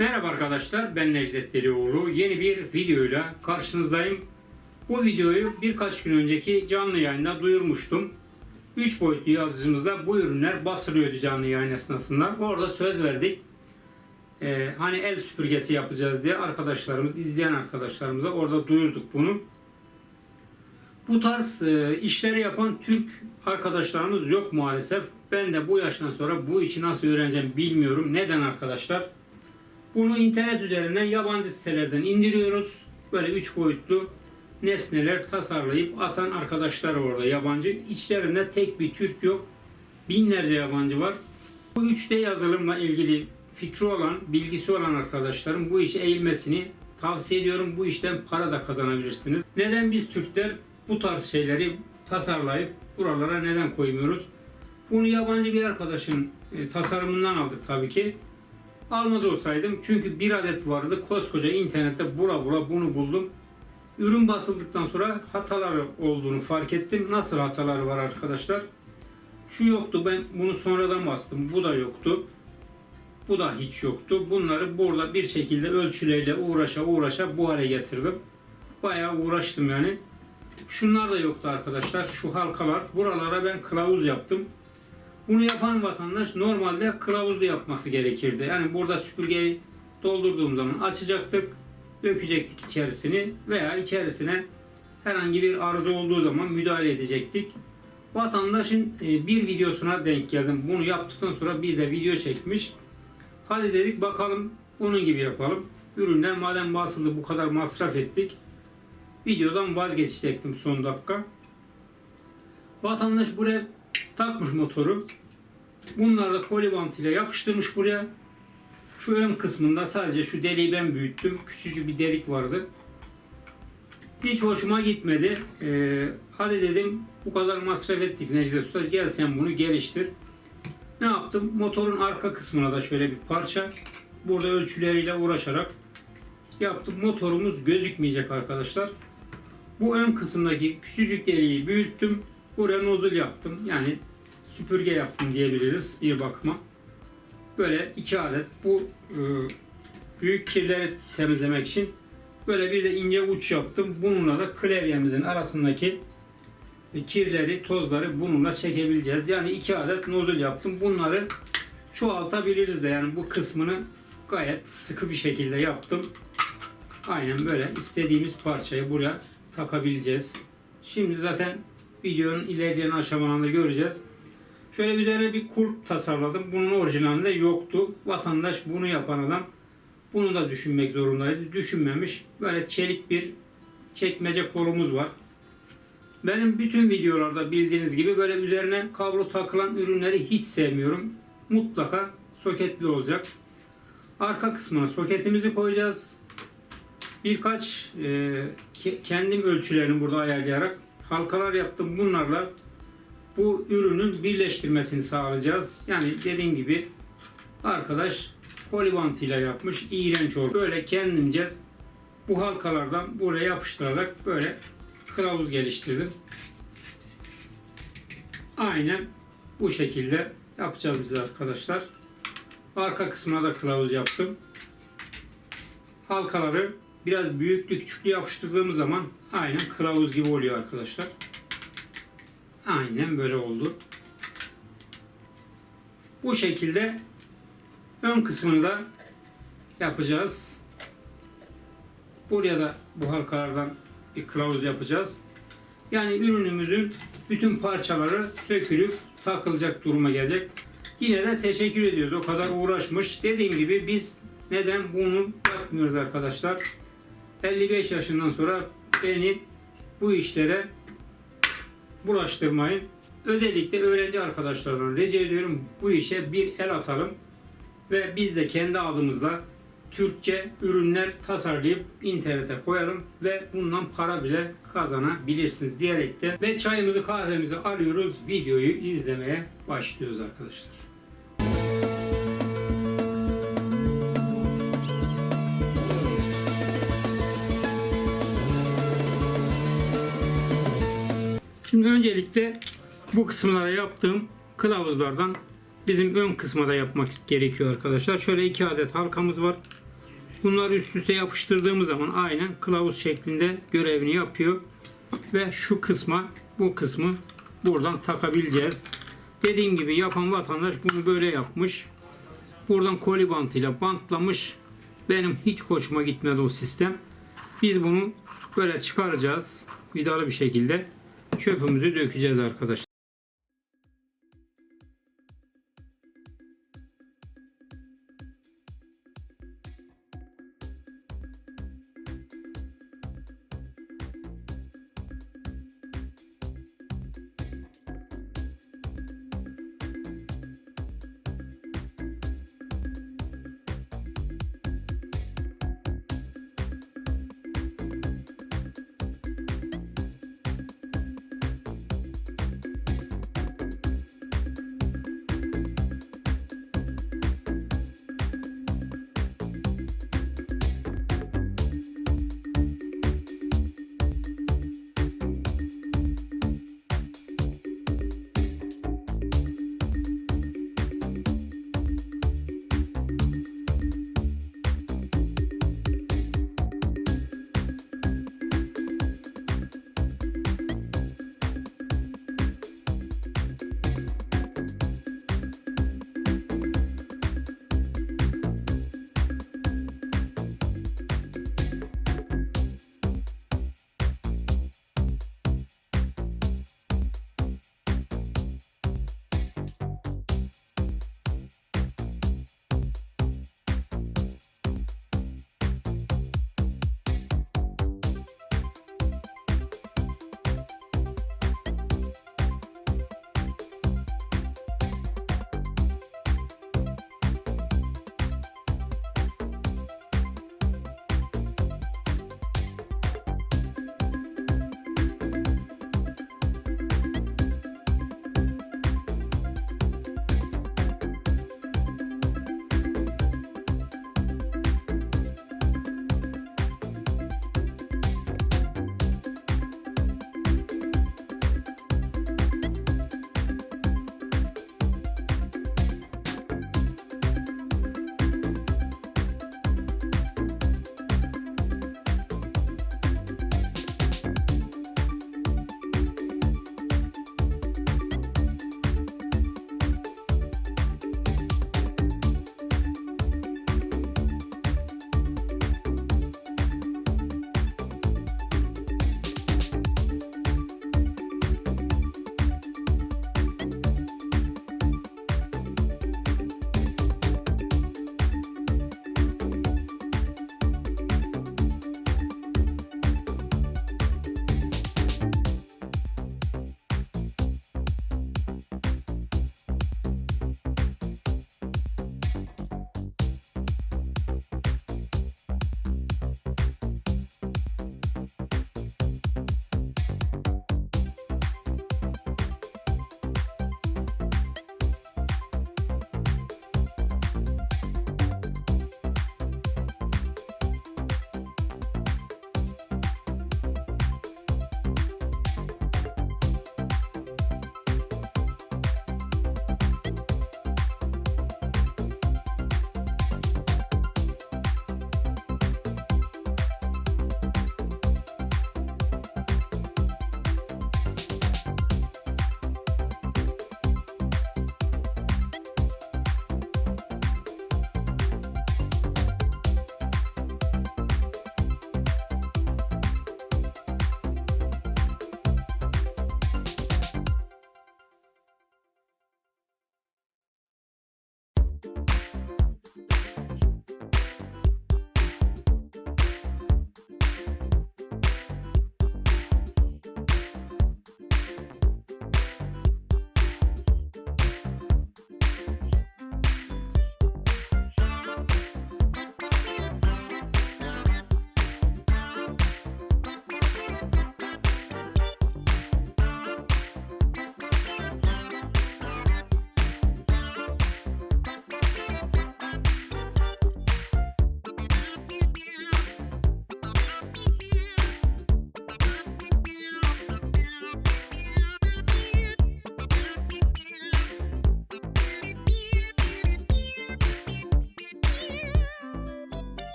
Merhaba arkadaşlar ben Necdet Delioğlu. Yeni bir videoyla karşınızdayım. Bu videoyu birkaç gün önceki canlı yayında duyurmuştum. 3 boyutlu yazıcımızda bu ürünler basılıyordu canlı yayın esnasında. Orada söz verdik. Ee, hani el süpürgesi yapacağız diye arkadaşlarımız, izleyen arkadaşlarımıza orada duyurduk bunu. Bu tarz e, işleri yapan Türk arkadaşlarımız yok maalesef. Ben de bu yaştan sonra bu işi nasıl öğreneceğim bilmiyorum. Neden arkadaşlar? Bunu internet üzerinden yabancı sitelerden indiriyoruz. Böyle üç boyutlu nesneler tasarlayıp atan arkadaşlar orada yabancı. İçlerinde tek bir Türk yok. Binlerce yabancı var. Bu 3D yazılımla ilgili fikri olan, bilgisi olan arkadaşlarım bu işe eğilmesini tavsiye ediyorum. Bu işten para da kazanabilirsiniz. Neden biz Türkler bu tarz şeyleri tasarlayıp buralara neden koymuyoruz? Bunu yabancı bir arkadaşın e, tasarımından aldık tabii ki. Almaz olsaydım çünkü bir adet vardı koskoca internette bula bula bunu buldum. Ürün basıldıktan sonra hataları olduğunu fark ettim. Nasıl hataları var arkadaşlar? Şu yoktu ben bunu sonradan bastım. Bu da yoktu. Bu da hiç yoktu. Bunları burada bir şekilde ölçülerle uğraşa uğraşa bu hale getirdim. Bayağı uğraştım yani. Şunlar da yoktu arkadaşlar. Şu halkalar. Buralara ben kılavuz yaptım. Bunu yapan vatandaş normalde kılavuzlu yapması gerekirdi. Yani burada süpürgeyi doldurduğum zaman açacaktık, dökecektik içerisini veya içerisine herhangi bir arıza olduğu zaman müdahale edecektik. Vatandaşın e, bir videosuna denk geldim. Bunu yaptıktan sonra bir de video çekmiş. Hadi dedik bakalım onun gibi yapalım. Üründen madem basıldı bu kadar masraf ettik. Videodan vazgeçecektim son dakika. Vatandaş buraya takmış motoru. Bunları da kolibant ile yapıştırmış buraya. Şu ön kısmında sadece şu deliği ben büyüttüm. Küçücük bir delik vardı. Hiç hoşuma gitmedi. Ee, hadi dedim bu kadar masraf ettik Necdet Usta gel sen bunu geliştir. Ne yaptım? Motorun arka kısmına da şöyle bir parça. Burada ölçüleriyle uğraşarak yaptım. Motorumuz gözükmeyecek arkadaşlar. Bu ön kısımdaki küçücük deliği büyüttüm. Buraya nozul yaptım. Yani süpürge yaptım diyebiliriz bir bakıma. Böyle iki adet bu e, büyük kirleri temizlemek için böyle bir de ince uç yaptım. Bununla da klavyemizin arasındaki kirleri, tozları bununla çekebileceğiz. Yani iki adet nozul yaptım. Bunları çoğaltabiliriz de yani bu kısmını gayet sıkı bir şekilde yaptım. Aynen böyle istediğimiz parçayı buraya takabileceğiz. Şimdi zaten videonun ilerleyen aşamalarında göreceğiz. Şöyle üzerine bir kulp tasarladım. Bunun orijinalinde yoktu. Vatandaş bunu yapan adam bunu da düşünmek zorundaydı. Düşünmemiş. Böyle çelik bir çekmece kolumuz var. Benim bütün videolarda bildiğiniz gibi böyle üzerine kablo takılan ürünleri hiç sevmiyorum. Mutlaka soketli olacak. Arka kısmına soketimizi koyacağız. Birkaç e, ke- kendim ölçülerini burada ayarlayarak halkalar yaptım. Bunlarla bu ürünün birleştirmesini sağlayacağız. Yani dediğim gibi arkadaş kolibant ile yapmış. iğrenç oldu. Böyle kendimce bu halkalardan buraya yapıştırarak böyle kılavuz geliştirdim. Aynen bu şekilde yapacağız biz arkadaşlar. Arka kısmına da kılavuz yaptım. Halkaları biraz büyüklü küçüklü yapıştırdığımız zaman aynen kılavuz gibi oluyor arkadaşlar. Aynen böyle oldu. Bu şekilde ön kısmını da yapacağız. Buraya da bu halkalardan bir kılavuz yapacağız. Yani ürünümüzün bütün parçaları sökülüp takılacak duruma gelecek. Yine de teşekkür ediyoruz. O kadar uğraşmış. Dediğim gibi biz neden bunu yapmıyoruz arkadaşlar? 55 yaşından sonra beni bu işlere bulaştırmayın. Özellikle öğrenci arkadaşlardan rica ediyorum bu işe bir el atalım ve biz de kendi adımızla Türkçe ürünler tasarlayıp internete koyalım ve bundan para bile kazanabilirsiniz diyerekten ve çayımızı kahvemizi alıyoruz videoyu izlemeye başlıyoruz arkadaşlar. Şimdi öncelikle bu kısımlara yaptığım kılavuzlardan bizim ön kısma da yapmak gerekiyor arkadaşlar. Şöyle iki adet halkamız var. Bunları üst üste yapıştırdığımız zaman aynen kılavuz şeklinde görevini yapıyor. Ve şu kısma bu kısmı buradan takabileceğiz. Dediğim gibi yapan vatandaş bunu böyle yapmış. Buradan koli bantıyla bantlamış. Benim hiç hoşuma gitmedi o sistem. Biz bunu böyle çıkaracağız. Vidalı bir şekilde çöpümüzü dökeceğiz arkadaşlar.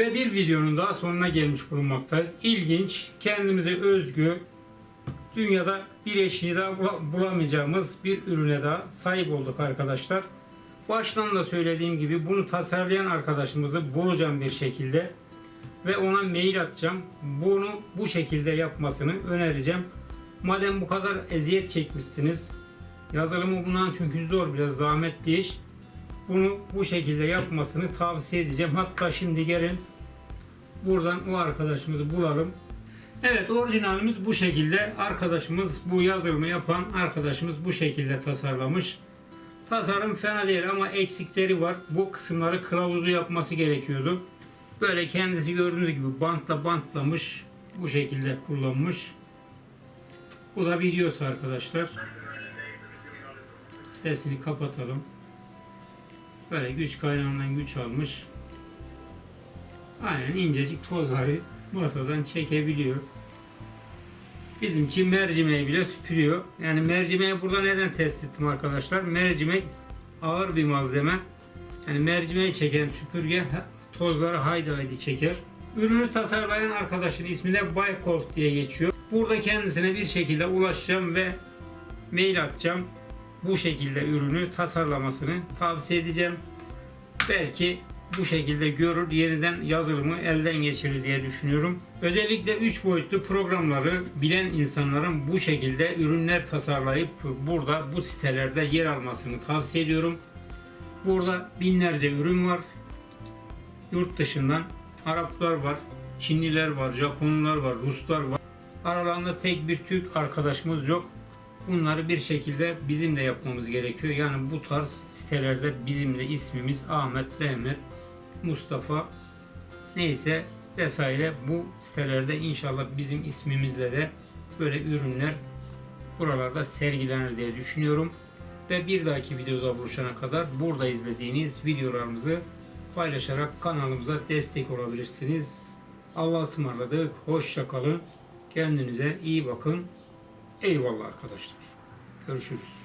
Ve bir videonun daha sonuna gelmiş bulunmaktayız. İlginç, kendimize özgü, dünyada bir eşini daha bula- bulamayacağımız bir ürüne daha sahip olduk arkadaşlar. Baştan da söylediğim gibi bunu tasarlayan arkadaşımızı bulacağım bir şekilde ve ona mail atacağım. Bunu bu şekilde yapmasını önereceğim. Madem bu kadar eziyet çekmişsiniz, yazılımı bundan çünkü zor biraz zahmetli iş. Bunu bu şekilde yapmasını tavsiye edeceğim. Hatta şimdi gelin buradan o arkadaşımızı bulalım. Evet orijinalimiz bu şekilde. Arkadaşımız bu yazılımı yapan arkadaşımız bu şekilde tasarlamış. Tasarım fena değil ama eksikleri var. Bu kısımları kılavuzlu yapması gerekiyordu. Böyle kendisi gördüğünüz gibi bantla bantlamış. Bu şekilde kullanmış. Bu da videosu arkadaşlar. Sesini kapatalım. Böyle güç kaynağından güç almış. Aynen incecik tozları masadan çekebiliyor. Bizimki mercimeği bile süpürüyor. Yani mercimeği burada neden test ettim arkadaşlar? Mercimek ağır bir malzeme. Yani mercimeği çeken süpürge tozları haydi haydi çeker. Ürünü tasarlayan arkadaşın ismi de Baykolt diye geçiyor. Burada kendisine bir şekilde ulaşacağım ve mail atacağım. Bu şekilde ürünü tasarlamasını tavsiye edeceğim. Belki bu şekilde görür, yeniden yazılımı elden geçirir diye düşünüyorum. Özellikle 3 boyutlu programları bilen insanların bu şekilde ürünler tasarlayıp burada bu sitelerde yer almasını tavsiye ediyorum. Burada binlerce ürün var. Yurt dışından Araplar var, Çinliler var, Japonlar var, Ruslar var. Aralarında tek bir Türk arkadaşımız yok. Bunları bir şekilde bizim de yapmamız gerekiyor. Yani bu tarz sitelerde bizim de ismimiz Ahmet, Mehmet, Mustafa neyse vesaire bu sitelerde inşallah bizim ismimizle de böyle ürünler buralarda sergilenir diye düşünüyorum. Ve bir dahaki videoda buluşana kadar burada izlediğiniz videolarımızı paylaşarak kanalımıza destek olabilirsiniz. Allah'a ısmarladık. Hoşça kalın. Kendinize iyi bakın. Eyvallah arkadaşlar. Görüşürüz.